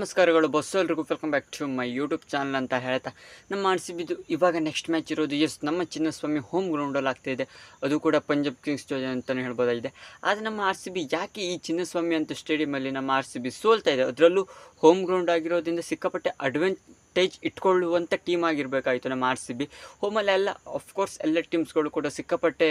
ನಮಸ್ಕಾರಗಳು. ಬಸ್ಸು ಎಲ್ರಿಗೂ welcome back to my YouTube channel ಅಂತ ಹೇಳ್ತಾ ನಮ್ಮ ಆರ್ ಸಿ ಬಿದು ಇವಾಗ ನೆಕ್ಸ್ಟ್ ಮ್ಯಾಚ್ ಇರೋದು ಎಸ್ ನಮ್ಮ ಚಿನ್ನಸ್ವಾಮಿ ಹೋಮ್ ಗ್ರೌಂಡಲ್ಲಿ ಆಗ್ತಾ ಇದೆ. ಅದು ಕೂಡ ಪಂಜಾಬ್ ಕಿಂಗ್ಸ್ ಜೊತೆ ಅಂತಲೇ ಹೇಳ್ಬೋದಾಗಿದೆ. ಆದರೆ ನಮ್ಮ ಆರ್ ಸಿ ಬಿ ಯಾಕೆ ಈ ಚಿನ್ನಸ್ವಾಮಿ ಅಂತ ಸ್ಟೇಡಿಯಮಲ್ಲಿ ನಮ್ಮ ಆರ್ ಸಿ ಬಿ ಸೋಲ್ತಾ ಇದೆ? ಅದರಲ್ಲೂ ಹೋಮ್ ಗ್ರೌಂಡ್ ಆಗಿರೋದ್ರಿಂದ ಸಿಕ್ಕಾಪಟ್ಟೆ ಅಡ್ವೆಂಟೇಜ್ ಇಟ್ಕೊಳ್ಳುವಂಥ ಟೀಮ್ ಆಗಿರಬೇಕಾಯಿತು ನಮ್ಮ ಆರ್ ಸಿ ಬಿ ಹೋಮಲ್ಲೆಲ್ಲ ಅಫ್ಕೋರ್ಸ್ ಎಲ್ಲ ಟೀಮ್ಸ್ಗಳು ಕೂಡ ಸಿಕ್ಕಾಪಟ್ಟೆ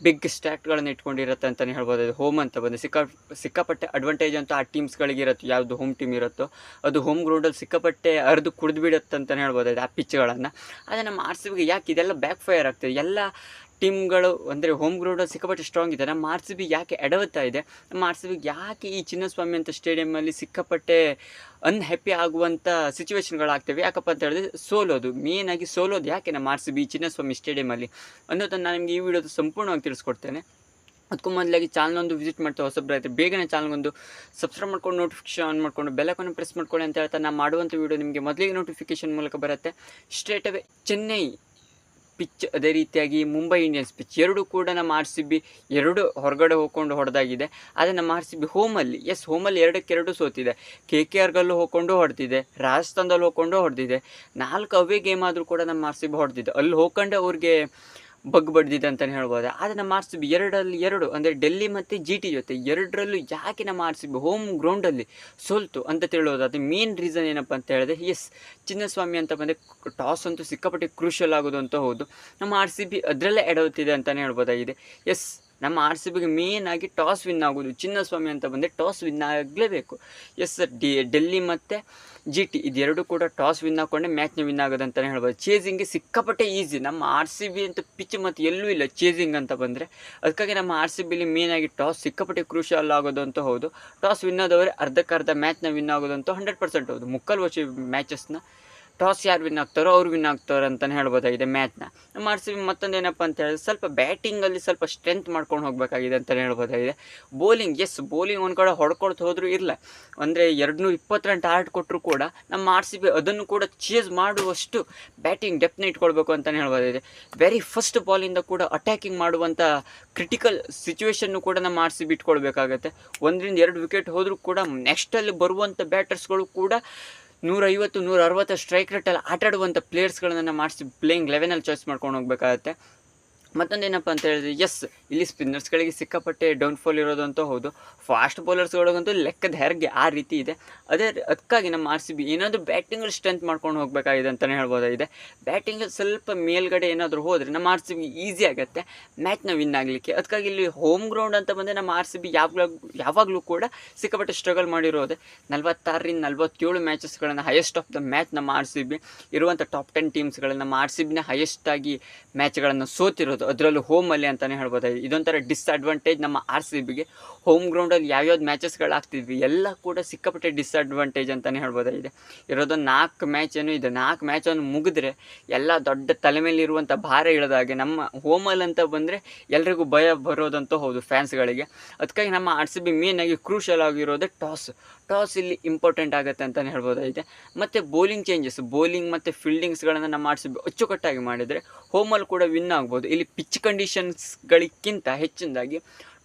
ಬಿಗ್ ಸ್ಟ್ಯಾಟ್ಗಳನ್ನು ಇಟ್ಕೊಂಡಿರುತ್ತೆ ಅಂತಲೇ ಹೇಳ್ಬೋದು. ಹೋಮ್ ಅಂತ ಬಂದರೆ ಸಿಕ್ಕಾ, ಸಿಕ್ಕಾಪಟ್ಟೆ ಅಡ್ವಾಂಟೇಜ್ ಅಂತ ಆ ಟೀಮ್ಸ್ಗಳಿಗೆ ಇರುತ್ತೆ ಯಾವುದು ಹೋಮ್ ಟೀಮ್ ಇರುತ್ತೋ, ಅದು ಹೋಮ್ ಗ್ರೌಂಡಲ್ಲಿ ಸಿಕ್ಕಾಪಟ್ಟೆ ಅರ್ದು ಕುಡಿದು ಬಿಡುತ್ತೆ ಅಂತಲೇ ಹೇಳ್ಬೋದು ಅದು ಆ ಪಿಚ್ಗಳನ್ನು ಆದರೆ ನಮ್ಮ ಆರ್ ಸಿ ಬಿಗೆ ಯಾಕೆ ಇದೆಲ್ಲ ಬ್ಯಾಕ್ ಫೈರ್ ಆಗ್ತದೆ? ಎಲ್ಲ ಟೀಮ್ಗಳು, ಅಂದರೆ ಹೋಮ್ ಗ್ರೌಂಡ್ ಸಿಕ್ಕಾಪಟ್ಟೆ ಸ್ಟ್ರಾಂಗ್ ಇದೆ ನಮ್ಮ ಆರ್ ಸಿ ಬಿ ಯಾಕೆ ಎಡವತ್ತಾ ಇದೆ? ನಮ್ಮ ಆರ್ ಸಿ ಬಿಗೆ ಯಾಕೆ ಈ ಚಿನ್ನಸ್ವಾಮಿ ಅಂತ ಸ್ಟೇಡಿಯಮಲ್ಲಿ ಸಿಕ್ಕಾಪಟ್ಟೆ ಅನ್ಹ್ಯಾಪಿ ಆಗುವಂಥ ಸಿಚುವೇಶನ್ಗಳಾಗ್ತವೆ ಯಾಕಪ್ಪ ಅಂತ ಹೇಳಿದ್ರೆ ಸೋಲೋದು. ಮೇಯ್ನಾಗಿ ಸೋಲೋದು ಯಾಕೆ ನಮ್ಮ ಆರ್ ಸಿ ಬಿ ಚಿನ್ನಸ್ವಾಮಿ ಸ್ಟೇಡಿಯಮಲ್ಲಿ ಅನ್ನೋದನ್ನು ನಾನು ನಿಮಗೆ ಈ ವಿಡಿಯೋದು ಸಂಪೂರ್ಣವಾಗಿ ತಿಳಿಸ್ಕೊಡ್ತೇನೆ. ಅದಕ್ಕೂ ಮೊದಲಾಗಿ ಚಾನಲೊಂದು ವಿಸಿಟ್ ಮಾಡ್ತಾ ಹೊಸಬ್ರಾಯ್ತು ಬೇಗನೆ ಚಾನಲ್ಗೊಂದು ಸಬ್ಸ್ಕ್ರೈಬ್ ಮಾಡ್ಕೊಂಡು ನೋಟಿಫಿಕೇಶನ್ ಆನ್ ಮಾಡ್ಕೊಂಡು ಬೆಲ್ಲಕ್ಕನ್ನು ಪ್ರೆಸ್ ಮಾಡ್ಕೊಳ್ಳಿ ಅಂತ ಹೇಳ್ತಾ ನಾನು ಮಾಡುವಂಥ ವಿಡಿಯೋ ನಿಮಗೆ ಮೊದಲಿಗೆ ನೋಟಿಫಿಕೇಶನ್ ಮೂಲಕ ಬರುತ್ತೆ. ಸ್ಟ್ರೇಟ್ ಅವೇ ಚೆನ್ನೈ ಪಿಚ್ ಅದೇ ರೀತಿಯಾಗಿ ಮುಂಬೈ ಇಂಡಿಯನ್ಸ್ ಪಿಚ್ ಎರಡು ಕೂಡ ನಮ್ಮ ಆರ್ ಸಿ ಬಿ ಎರಡು ಹೊರಗಡೆ ಹೋಗ್ಕೊಂಡು ಹೊಡೆದಾಗಿದೆ. ಆದರೆ ನಮ್ಮ ಆರ್ ಸಿ ಬಿ ಹೋಮಲ್ಲಿ, ಎಸ್, ಹೋಮಲ್ಲಿ ಎರಡಕ್ಕೆ ಎರಡು ಸೋತಿದೆ. ಕೆ ಕೆ ಆರ್ಗಲ್ಲೂ ಹೋಗ್ಕೊಂಡು ಹೊಡೆದಿದೆ. ರಾಜಸ್ಥಾನದಲ್ಲಿ ಹೋಗ್ಕೊಂಡು ಹೊಡೆದಿದೆ. ನಾಲ್ಕು ಅವೇ ಗೇಮ್ ಆದರೂ ಕೂಡ ನಮ್ಮ ಆರ್ ಸಿ ಬಿ ಹೊಡೆದಿದೆ. ಅಲ್ಲಿ ಹೋಗ್ಕೊಂಡೆ ಅವ್ರಿಗೆ ಬಗ್ ಬಡ್ದಿದೆ ಅಂತಲೇ ಹೇಳ್ಬೋದು? ಆದರೆ ನಮ್ಮ ಆರ್ ಸಿ ಬಿ ಎರಡರಲ್ಲಿ ಎರಡು, ಅಂದರೆ ಡೆಲ್ಲಿ ಮತ್ತು ಜಿ ಟಿ ಜೊತೆ ಎರಡರಲ್ಲೂ ಯಾಕೆ ನಮ್ಮ ಆರ್ ಸಿ ಬಿ ಹೋಮ್ ಗ್ರೌಂಡಲ್ಲಿ ಸೋಲ್ತು ಅಂತ ತಿಳೋದು ಅದು ಮೇನ್ ರೀಸನ್ ಏನಪ್ಪ ಅಂತ ಹೇಳಿದ್ರೆ ಎಸ್ ಚಿನ್ನಸ್ವಾಮಿ ಅಂತ ಬಂದರೆ ಟಾಸ್ ಅಂತೂ ಸಿಕ್ಕಾಪಟ್ಟೆ ಕ್ರೂಷಲ್ ಆಗೋದು ಅಂತ ಹೌದು. ನಮ್ಮ ಆರ್ ಸಿ ಬಿ ಅದರಲ್ಲೇ ಎಡವುತ್ತಿದೆ ಅಂತಲೇ ಹೇಳ್ಬೋದಾಗಿದೆ. ಎಸ್ ನಮ್ಮ ಆರ್ ಸಿ ಬಿಗೆ ಮೇನ್ ಆಗಿ ಟಾಸ್ ವಿನ್ ಆಗೋದು. ಚಿನ್ನಸ್ವಾಮಿ ಅಂತ ಬಂದರೆ ಟಾಸ್ ವಿನ್ ಆಗಲೇಬೇಕು. ಎಸ್ ಸರ್ ಡಿ, ಡೆಲ್ಲಿ ಮತ್ತು ಜಿ ಟಿ ಇದೆರಡು ಕೂಡ ಟಾಸ್ ವಿನ್ ಹಾಕೊಂಡೆ ಮ್ಯಾಚ್ನ ವಿನ್ ಆಗೋದು ಅಂತಲೇ ಹೇಳ್ಬೋದು. ಚೇಸಿಂಗ್ಗೆ ಸಿಕ್ಕಾಪಟ್ಟೆ ಈಸಿ ನಮ್ಮ ಆರ್ ಸಿ ಬಿ ಅಂತ ಪಿಚ್ ಮತ್ತು ಎಲ್ಲೂ ಇಲ್ಲ ಚೇಸಿಂಗ್ ಅಂತ ಬಂದರೆ. ಅದಕ್ಕಾಗಿ ನಮ್ಮ ಆರ್ ಸಿ ಬಿಲಿ ಆಗಿ ಟಾಸ್ ಸಿಕ್ಕಾಪಟ್ಟೆ ಕ್ರೂಷಲ್ ಆಗೋದು ಅಂತ ಹೌದು. ಟಾಸ್ ವಿನ್ ಆದವರೆ ಅರ್ಧಕ್ಕರ್ಧ ಮ್ಯಾಚ್ನ ವಿನ್ ಆಗೋದು ಅಂತ ಹಂಡ್ರೆಡ್ ಪರ್ಸೆಂಟ್ ಹೌದು. ಮುಕ್ಕಲ್ ವರ್ಷ ಮ್ಯಾಚಸ್ನ ಟಾಸ್ ಯಾರು ವಿನ್ ಆಗ್ತಾರೋ ಅವ್ರು ವಿನ್ ಆಗ್ತಾರೆ ಅಂತಲೇ ಹೇಳ್ಬೋದಾಗಿದೆ ಮ್ಯಾಚ್ನ ಆರ್ ಸಿ ಬಿ ಮತ್ತೊಂದೇನಪ್ಪ ಅಂತ ಹೇಳಿದ್ರೆ ಸ್ವಲ್ಪ ಬ್ಯಾಟಿಂಗಲ್ಲಿ ಸ್ವಲ್ಪ ಸ್ಟ್ರೆಂತ್ ಮಾಡ್ಕೊಂಡು ಹೋಗಬೇಕಾಗಿದೆ ಅಂತಲೇ ಹೇಳ್ಬೋದಾಗಿದೆ. ಬೌಲಿಂಗ್ ಎಸ್ ಬೌಲಿಂಗ್ ಒಂದು ಕಡೆ ಹೊಡ್ಕೊಳ್ತಾ ಹೋದರೂ ಇರಲ್ಲ ಅಂದರೆ ಎರಡು ನೂರ ಇಪ್ಪತ್ತು ಕೊಟ್ಟರು ಕೂಡ ನಮ್ಮ ಆರ್ ಸಿ ಬಿ ಅದನ್ನು ಕೂಡ ಚೇಸ್ ಮಾಡುವಷ್ಟು ಬ್ಯಾಟಿಂಗ್ ಡೆಪ್ನ ಇಟ್ಕೊಳ್ಬೇಕು ಅಂತಲೇ ಹೇಳ್ಬೋದಾಗಿದೆ. ವೆರಿ ಫಸ್ಟ್ ಬಾಲಿಂದ ಕೂಡ ಅಟ್ಯಾಕಿಂಗ್ ಮಾಡುವಂಥ ಕ್ರಿಟಿಕಲ್ ಸಿಚುವೇಷನ್ನು ಕೂಡ ನಮ್ಮ ಆರ್ ಸಿ ಬಿ ಇಟ್ಕೊಳ್ಬೇಕಾಗತ್ತೆ. ಒಂದರಿಂದ ಎರಡು ವಿಕೆಟ್ ಹೋದರೂ ಕೂಡ ನೆಕ್ಸ್ಟಲ್ಲಿ ಬರುವಂಥ ಬ್ಯಾಟರ್ಸ್ಗಳು ಕೂಡ ನೂರೈವತ್ತು ನೂರ ಅರವತ್ತು ಸ್ಟ್ರೈಕ್ ರೇಟಲ್ಲಿ ಆಟಾಡುವಂಥ ಪ್ಲೇಯರ್ಸ್ಗಳನ್ನ ಮಾಡಿಸಿ ಪ್ಲೇಯಿಂಗ್ ಲೆವೆನಲ್ಲಿ ಚಾಯ್ಸ್ ಮಾಡ್ಕೊಂಡು ಹೋಗ್ಬೇಕಾಗತ್ತೆ. ಮತ್ತೊಂದೇನಪ್ಪ ಅಂತ ಹೇಳಿದ್ರೆ ಎಸ್ ಇಲ್ಲಿ ಸ್ಪಿನ್ನರ್ಸ್ಗಳಿಗೆ ಸಿಕ್ಕಾಪಟ್ಟೆ ಡೌನ್ಫಾಲ್ ಇರೋದು ಅಂತ ಹೌದು ಫಾಸ್ಟ್ ಬೌಲರ್ಸ್ಗಳಿಗಂತೂ ಲೆಕ್ಕದ ಹೆರಿಗೆ ಆ ರೀತಿ ಇದೆ. ಅದೇ ಅದಕ್ಕಾಗಿ ನಮ್ಮ ಆರ್ ಸಿ ಬಿ ಏನಾದರೂ ಬ್ಯಾಟಿಂಗಲ್ಲಿ ಸ್ಟ್ರೆಂತ್ ಮಾಡ್ಕೊಂಡು ಹೋಗಬೇಕಾಗಿದೆ ಅಂತಲೇ ಹೇಳ್ಬೋದಾಗಿದೆ ಬ್ಯಾಟಿಂಗಲ್ಲಿ ಸ್ವಲ್ಪ ಮೇಲ್ಗಡೆ ಏನಾದರೂ ಹೋದರೆ ನಮ್ಮ ಆರ್ ಸಿ ಬಿ ಈಸಿ ಆಗುತ್ತೆ. ಮ್ಯಾಚ್ನ ವಿನ್ ಆಗಲಿಕ್ಕೆ. ಅದಕ್ಕಾಗಿ ಇಲ್ಲಿ ಹೋಮ್ ಗ್ರೌಂಡ್ ಅಂತ ಬಂದರೆ ನಮ್ಮ ಆರ್ ಸಿ ಬಿ ಯಾವಾಗಲೂ ಯಾವಾಗಲೂ ಕೂಡ ಸಿಕ್ಕಾಪಟ್ಟೆ ಸ್ಟ್ರಗಲ್ ಮಾಡಿರೋದೆ. ನಲ್ವತ್ತಾರರಿಂದ ನಲ್ವತ್ತೇಳು ಮ್ಯಾಚಸ್ಗಳನ್ನು ಹೈಯೆಸ್ಟ್ ಆಫ್ ದ ಮ್ಯಾಚ್ ನಮ್ಮ ಆರ್ ಸಿ ಬಿ ಇರುವಂಥ ಟಾಪ್ ಟೆನ್ ಟೀಮ್ಸ್ಗಳನ್ನು ನಮ್ಮ ಆರ್ ಸಿ ಬಿನ ಹೈಯೆಸ್ಟಾಗಿ ಮ್ಯಾಚ್ಗಳನ್ನು ಸೋತಿರೋದು. ಅದರಲ್ಲೂ ಹೋಮಲ್ಲಿ ಅಂತಲೇ ಹೇಳ್ಬೋದಾಗಿದೆ. ಇದೊಂಥರ ಡಿಸ್ಅಡ್ವಾಂಟೇಜ್ ನಮ್ಮ ಆರ್ ಸಿ ಬಿಗೆ ಹೋಮ್ ಗ್ರೌಂಡಲ್ಲಿ ಯಾವ್ಯಾವ್ದು ಮ್ಯಾಚಸ್ಗಳು ಆಗ್ತಿದ್ವಿ, ಎಲ್ಲ ಕೂಡ ಸಿಕ್ಕಾಪಟ್ಟೆ ಡಿಸ್ಅಡ್ವಾಂಟೇಜ್ ಅಂತಲೇ ಹೇಳ್ಬೋದಾಗಿದೆ. ಇರೋದು ನಾಲ್ಕು ಮ್ಯಾಚ್ ಏನು ಇದೆ. ನಾಲ್ಕು ಮ್ಯಾಚನ್ನು ಮುಗಿದ್ರೆ ಎಲ್ಲ ದೊಡ್ಡ ತಲೆ ಮೇಲೆ ಇರುವಂಥ ಭಾರ ಇಳಿದಾಗೆ ನಮ್ಮ ಹೋಮಲ್ಲಿ ಅಂತ ಬಂದರೆ ಎಲ್ರಿಗೂ ಭಯ ಬರೋದಂತೂ ಹೌದು ಫ್ಯಾನ್ಸ್ಗಳಿಗೆ ಅದಕ್ಕಾಗಿ ನಮ್ಮ ಆರ್ ಸಿ ಬಿ ಮೇನಾಗಿ ಕ್ರೂಷಲ್ ಆಗಿರೋದೇ ಟಾಸ್ ಟಾಸ್ ಇಲ್ಲಿ ಇಂಪಾರ್ಟೆಂಟ್ ಆಗುತ್ತೆ ಅಂತಲೇ ಹೇಳ್ಬೋದಾಗಿದೆ. ಮತ್ತು ಬೌಲಿಂಗ್ ಚೇಂಜಸ್ ಬೌಲಿಂಗ್ ಮತ್ತು ಫೀಲ್ಡಿಂಗ್ಸ್ಗಳನ್ನು ನಮ್ಮ ಆರ್ ಸಿ ಬಿ ಅಚ್ಚುಕಟ್ಟಾಗಿ ಮಾಡಿದರೆ ಹೋಮಲ್ಲಿ ಕೂಡ ವಿನ್ ಆಗ್ಬೋದು. ಇಲ್ಲಿ ಪಿಚ್ ಕಂಡೀಷನ್ಸ್ಗಳಿಗಿಂತ ಹೆಚ್ಚಿನದಾಗಿ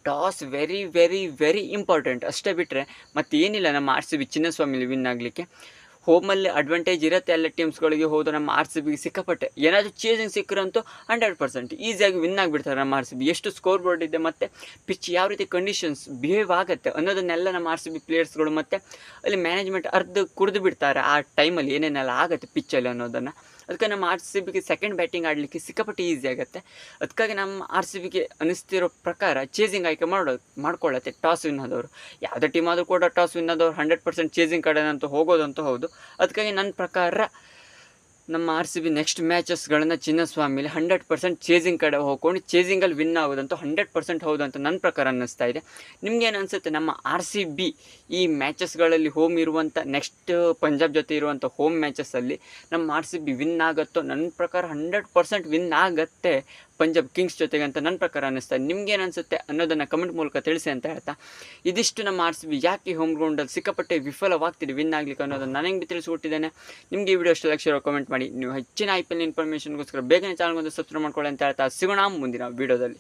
toss very very very important ಅಷ್ಟೇ ಬಿಟ್ಟರೆ ಮತ್ತೇನಿಲ್ಲ, ನಮ್ಮ ಆರ್ ಸಿ ಬಿ ಚಿನ್ನಸ್ವಾಮಿಲಿ ವಿನ್ ಆಗಲಿಕ್ಕೆ. ಹೋಮಲ್ಲಿ ಅಡ್ವಾಂಟೇಜ್ ಇರುತ್ತೆ ಎಲ್ಲ ಟೀಮ್ಸ್ಗಳಿಗೆ ಹೋದ ನಮ್ಮ ಆರ್ ಸಿ ಬಿಗೆ ಸಿಕ್ಕಾಪಟ್ಟೆ. ಏನಾದರೂ ಚೇಜಿಂಗ್ ಸಿಕ್ಕರಂತೂ ಹಂಡ್ರೆಡ್ ಪರ್ಸೆಂಟ್ ಈಸಿಯಾಗಿ ವಿನ್ ಆಗಿಬಿಡ್ತಾರೆ ನಮ್ಮ ಆರ್ ಸಿ ಬಿ ಎಷ್ಟು ಸ್ಕೋರ್ ಬೋರ್ಡ್ ಇದೆ ಮತ್ತು ಪಿಚ್ ಯಾವ ರೀತಿ ಕಂಡೀಷನ್ಸ್ ಬಿಹೇವ್ ಆಗುತ್ತೆ ಅನ್ನೋದನ್ನೆಲ್ಲ ನಮ್ಮ ಆರ್ ಸಿ ಬಿ ಪ್ಲೇಯರ್ಸ್ಗಳು ಮತ್ತು ಅಲ್ಲಿ ಮ್ಯಾನೇಜ್ಮೆಂಟ್ ಅರ್ಧ ಕುಡಿದು ಬಿಡ್ತಾರೆ ಆ ಟೈಮಲ್ಲಿ ಏನೇನೆಲ್ಲ ಆಗುತ್ತೆ ಪಿಚ್ಚಲ್ಲಿ ಅನ್ನೋದನ್ನು. ಅದಕ್ಕೆ ನಮ್ಮ ಆರ್ ಸಿ ಬಿಗೆ ಸೆಕೆಂಡ್ ಬ್ಯಾಟಿಂಗ್ ಆಡಲಿಕ್ಕೆ ಸಿಕ್ಕಾಪಟ್ಟೆ ಈಸಿ ಆಗುತ್ತೆ. ಅದಕ್ಕಾಗಿ ನಮ್ಮ ಆರ್ ಸಿ ಬಿಗೆ ಅನಿಸ್ತಿರೋ ಪ್ರಕಾರ ಚೇಸಿಂಗ್ ಆಯ್ಕೆ ಮಾಡೋ ಮಾಡ್ಕೊಳ್ಳತ್ತೆ ಟಾಸ್ ವಿನ್ ಆದವರು. ಯಾವುದೇ ಟೀಮ್ ಆದರೂ ಕೂಡ ಟಾಸ್ ವಿನ್ ಆದವ್ರು ಹಂಡ್ರೆಡ್ ಪರ್ಸೆಂಟ್ ಚೇಸಿಂಗ್ ಕಡೆನಂತೂ ಹೋಗೋದಂತೂ ಹೌದು. ಅದಕ್ಕಾಗಿ ನನ್ನ ಪ್ರಕಾರ ನಮ್ಮ ಆರ್ ಸಿ ಬಿ ನೆಕ್ಸ್ಟ್ ಮ್ಯಾಚಸ್ಗಳನ್ನು ಚಿನ್ನಸ್ವಾಮಿಲಿ ಹಂಡ್ರೆಡ್ ಪರ್ಸೆಂಟ್ ಚೇಸಿಂಗ್ ಕಡೆ ಹೋಗ್ಕೊಂಡು ಚೇಸಿಂಗಲ್ಲಿ ವಿನ್ ಆಗೋದಂತೂ ಹಂಡ್ರೆಡ್ ಪರ್ಸೆಂಟ್ ಹೌದು ಅಂತ ನನ್ನ ಪ್ರಕಾರ ಅನ್ನಿಸ್ತಾ ಇದೆ. ನಿಮ್ಗೇನು ಅನಿಸುತ್ತೆ? ನಮ್ಮ ಆರ್ ಸಿ ಬಿ ಈ ಮ್ಯಾಚಸ್ಗಳಲ್ಲಿ ಹೋಮ್ ಇರುವಂಥ ನೆಕ್ಸ್ಟ್ ಪಂಜಾಬ್ ಜೊತೆ ಇರುವಂಥ ಹೋಮ್ ಮ್ಯಾಚಸ್ಸಲ್ಲಿ ನಮ್ಮ ಆರ್ ಸಿ ಬಿ ವಿನ್ ಆಗುತ್ತೋ? ನನ್ನ ಪ್ರಕಾರ ಹಂಡ್ರೆಡ್ ಪರ್ಸೆಂಟ್ ವಿನ್ ಆಗುತ್ತೆ. ಪಂಜಾಬ್ ಕಿಂಗ್ಸ್ ಜೊತೆಗೆ ಅಂತ ನನ್ನ ಪ್ರಕಾರ ಅನ್ನಿಸ್ತಾ ನಿಮ್ಗೇನು ಅನಿಸುತ್ತೆ ಅನ್ನೋದನ್ನು ಕಮೆಂಟ್ ಮೂಲಕ ತಿಳಿಸಿ ಅಂತ ಹೇಳ್ತಾ, ಇದಿಷ್ಟು ನಮ್ಮ ಆರ್ ಸಿ ಬಿ ಯಾಕೆ ಹೋಮ್ ಗ್ರೌಂಡಲ್ಲಿ ಸಿಕ್ಕಾಪಟ್ಟೆ ವಿಫಲವಾಗ್ತಿದೆ ವಿನ್ ಆಗಲಿಕ್ಕೆ ಅನ್ನೋದನ್ನು ನಾನು ಹೆಂಗೆ ತಿಳಿಸ್ಕೊಟ್ಟಿದ್ದೇನೆ, ನಿಮಗೆ ಈ ವಿಡಿಯೋ ಅಷ್ಟು ಲಕ್ಷ ಕಮೆಂಟ್ ಮಾಡಿ, ನೀವು ಹೆಚ್ಚಿನ ಐ ಪಿ ಎಲ್ ಇನ್ಫಾರ್ಮೇಷನ್ಗೋಸ್ಕರ ಬೇಗನೆ ಚಾನಲ್ಗೊಂದು ಸಬ್ಸ್ಕ್ರೈಬ್ ಮಾಡ್ಕೊಳ್ಳಿ ಅಂತ ಹೇಳ್ತಾ, ಸಿಗೋಣ ಮುಂದಿನ ವೀಡಿಯೋದಲ್ಲಿ